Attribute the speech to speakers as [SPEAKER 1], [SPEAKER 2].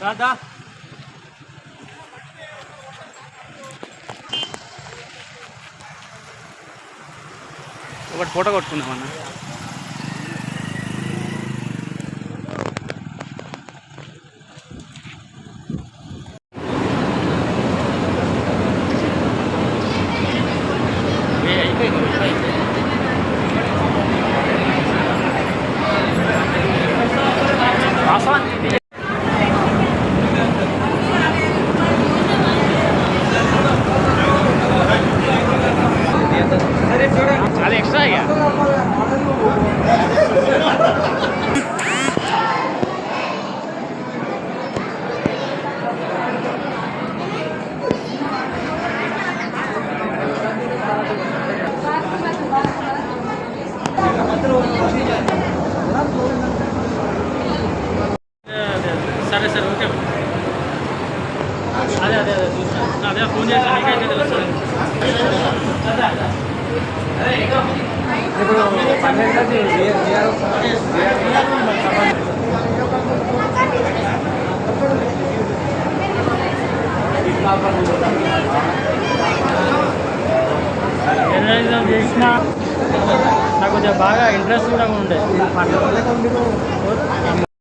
[SPEAKER 1] దాదా ఒకటి ఫోటో కొట్టుకుందాం అన్న అది ఎక్స్ట్రా ఇక సరే సరే ఓకే అదే అదే అదే చూసాను అదే ఫోన్ చేస్తాను నీకైతే తెలుస్తుంది
[SPEAKER 2] ఇప్పుడు పన్నెండు
[SPEAKER 1] జర్నలిజం చేసిన నాకు కొంచెం బాగా ఇంట్రెస్ట్ కూడా ఉండే.